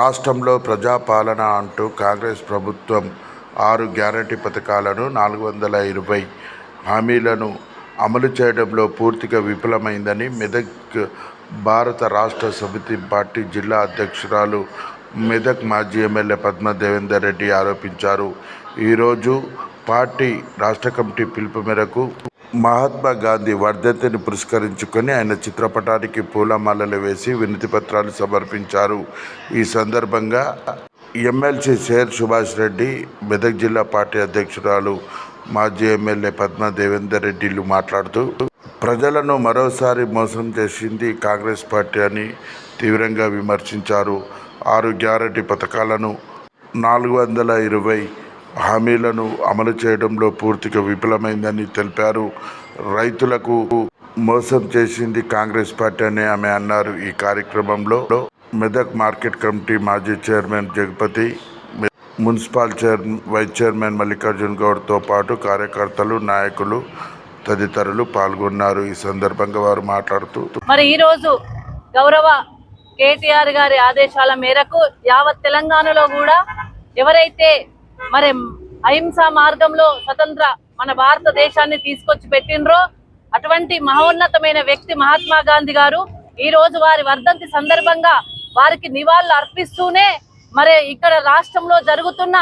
రాష్ట్రంలో ప్రజాపాలన అంటూ కాంగ్రెస్ ప్రభుత్వం ఆరు గ్యారంటీ పథకాలను నాలుగు వందల ఇరవై హామీలను అమలు చేయడంలో పూర్తిగా విఫలమైందని మెదక్ భారత రాష్ట్ర సమితి పార్టీ జిల్లా అధ్యక్షురాలు మెదక్ మాజీ ఎమ్మెల్యే పద్మ దేవేందర్ రెడ్డి ఆరోపించారు. ఈరోజు పార్టీ రాష్ట్ర కమిటీ పిలుపు మేరకు మహాత్మా గాంధీ వర్ధంతిని పురస్కరించుకొని ఆయన చిత్రపటానికి పూలమాలలు వేసి వినతి పత్రాలు సమర్పించారు. ఈ సందర్భంగా ఎమ్మెల్సీ షేర్ సుభాష్ రెడ్డి మెదక్ జిల్లా పార్టీ అధ్యక్షురాలు మాజీ ఎమ్మెల్యే పద్మ దేవేందర్ రెడ్డిలు మాట్లాడుతూ ప్రజలను మరోసారి మోసం చేసింది కాంగ్రెస్ పార్టీ అని తీవ్రంగా విమర్శించారు. ఆరు గ్యారంటీ పథకాలను నాలుగు వందల ఇరవై హామీలను అమలు చేయడంలో పూర్తిగా విఫలమైందని తెలిపారు. రైతులకు మోసం చేసింది కాంగ్రెస్ పార్టీ అని ఆమె అన్నారు. ఈ కార్యక్రమంలో మెదక్ మార్కెట్ కమిటీ మాజీ chairman Jagapathi municipal chair vice chairman Mallikarjun గౌడ్తో పాటు కార్యకర్తలు నాయకులు తదితరులు పాల్గొన్నారు. ఈ సందర్భంగా వారు మాట్లాడుతూ మరి ఈ రోజు గౌరవ కేటీఆర్ గారి ఆదేశాల మేరకు యావత్ తెలంగాణలో కూడా ఎవరైతే మరి అహింసా మార్గంలో స్వతంత్ర మన భారతదేశాన్ని తీసుకొచ్చి పెట్టినరో అటువంటి మహోన్నతమైన వ్యక్తి మహాత్మా గాంధీ గారు ఈ రోజు వారి వర్ధంతి సందర్భంగా వారికి నివాళులు అర్పిస్తూనే మరి ఇక్కడ రాష్ట్రంలో జరుగుతున్న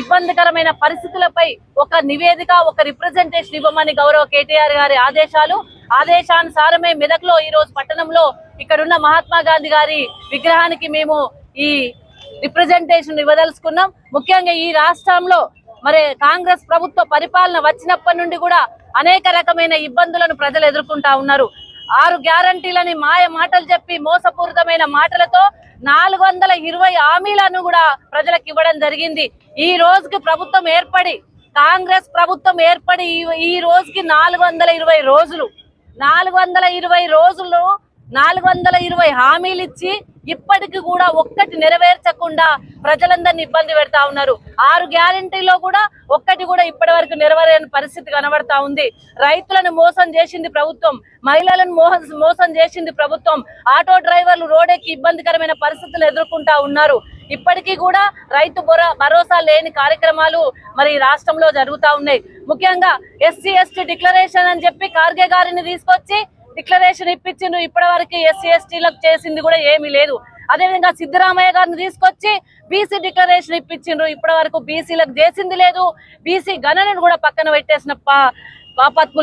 ఇబ్బందికరమైన పరిస్థితులపై ఒక నివేదిక ఒక రిప్రజెంటేషన్ ఇవ్వమని గౌరవ కేటీఆర్ గారి ఆదేశాలు. ఆదేశానుసారమే మెదక్లో ఈ రోజు పట్టణంలో ఇక్కడున్న మహాత్మా గాంధీ గారి విగ్రహానికి మేము ఈ రిప్రజెంటేషన్ ఇవ్వదలుచుకున్నాం. ముఖ్యంగా ఈ రాష్ట్రంలో మరి కాంగ్రెస్ ప్రభుత్వ పరిపాలన వచ్చినప్పటి నుండి కూడా అనేక రకమైన ఇబ్బందులను ప్రజలు ఎదుర్కొంటా ఉన్నారు. ఆరు గ్యారంటీలని మాయ మాటలు చెప్పి మోసపూరితమైన మాటలతో నాలుగు వందల ఇరవై హామీలను కూడా ప్రజలకు ఇవ్వడం జరిగింది. ఈ రోజుకి ప్రభుత్వం ఏర్పడి కాంగ్రెస్ ప్రభుత్వం ఏర్పడి ఈ- ఈ రోజుకి నాలుగు వందల ఇరవై రోజులు. నాలుగు వందల ఇరవై రోజులు నాలుగు వందల ఇరవై హామీలు ఇచ్చి ఇప్పటికి కూడా ఒక్కటి నెరవేర్చకుండా ప్రజలందరినీ ఇబ్బంది పెడతా ఉన్నారు. ఆరు గ్యారంటీలో కూడా ఒక్కటి కూడా ఇప్పటి వరకు నెరవేరని పరిస్థితి కనబడతా ఉంది. రైతులను మోసం చేసింది ప్రభుత్వం మహిళలను మోసం చేసింది ప్రభుత్వం. ఆటో డ్రైవర్లు రోడ్డెక్కి ఇబ్బందికరమైన పరిస్థితులు ఎదుర్కొంటా ఉన్నారు. ఇప్పటికీ కూడా రైతు బొర భరోసా లేని కార్యక్రమాలు మరి ఈ రాష్ట్రంలో జరుగుతూ ఉన్నాయి. ముఖ్యంగా ఎస్సీ ఎస్టీ డిక్లరేషన్ అని చెప్పి ఖార్గే గారిని తీసుకొచ్చి డిక్లరేషన్ ఇప్పించిండు. ఇప్పటి వరకు ఎస్సీ ఎస్టీలకు చేసింది కూడా ఏమీ లేదు. అదేవిధంగా సిద్ధరామయ్య గారిని తీసుకొచ్చి బీసీ డిక్లరేషన్ ఇప్పించిండ్రు ఇప్పటి వరకు బీసీలకు చేసింది లేదు. బీసీ గణనను కూడా పక్కన పెట్టేసిన పా-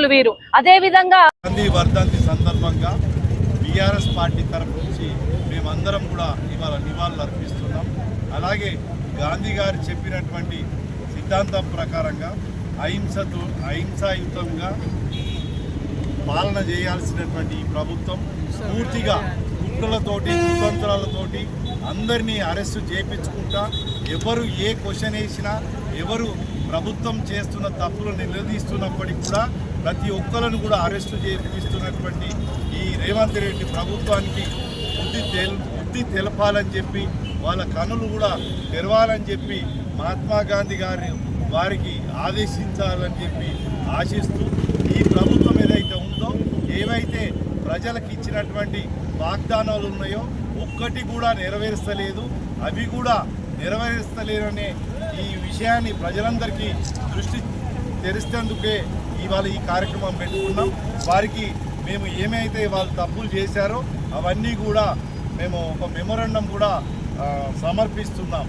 వీరు. అదే విధంగా గాంధీ వర్ధంతి సందర్భంగా బీఆర్ఎస్ పార్టీ తరఫు నుంచి మేమందరం కూడా ఇవాళ నివాళులు అర్పిస్తున్నాం. అలాగే గాంధీ గారు చెప్పినటువంటి సిద్ధాంతం ప్రకారంగా అహింసతో అహింసాయుతంగా పాలన చేయాల్సినటువంటి ఈ ప్రభుత్వం పూర్తిగా కుట్రలతోటి కుతంత్రాలతోటి అందరినీ అరెస్టు చేయించుకుంటా ఎవరు ఏ క్వశ్చన్ వేసినా ఎవరు ప్రభుత్వం చేస్తున్న తప్పులు నిలదీస్తున్నప్పటికీ కూడా ప్రతి ఒక్కరిని కూడా అరెస్టు చేపిస్తున్నటువంటి ఈ రేవంత్ రెడ్డి ప్రభుత్వానికి బుద్ధి తెల్ బుద్ధి తెలపాలని చెప్పి వాళ్ళ కనులు కూడా తెరవాలని చెప్పి మహాత్మా గాంధీ గారి వారికి ఆదేశించాలని చెప్పి ఆశిస్తూ ఈ ప్రభుత్వం ఏదైతే ఉందో ఏవైతే ప్రజలకు ఇచ్చినటువంటి వాగ్దానాలు ఉన్నాయో ఒక్కటి కూడా నెరవేర్చలేదు అవి కూడా నెరవేర్చలేరనే ఈ విషయాన్ని ప్రజలందరికీ దృష్టి తెరిస్తేందుకే ఇవాళ ఈ కార్యక్రమం పెట్టుకున్నాం. వారికి మేము ఏమైతే వాళ్ళు తప్పులు చేశారో అవన్నీ కూడా మేము ఒక మెమొరండం కూడా సమర్పిస్తున్నాం.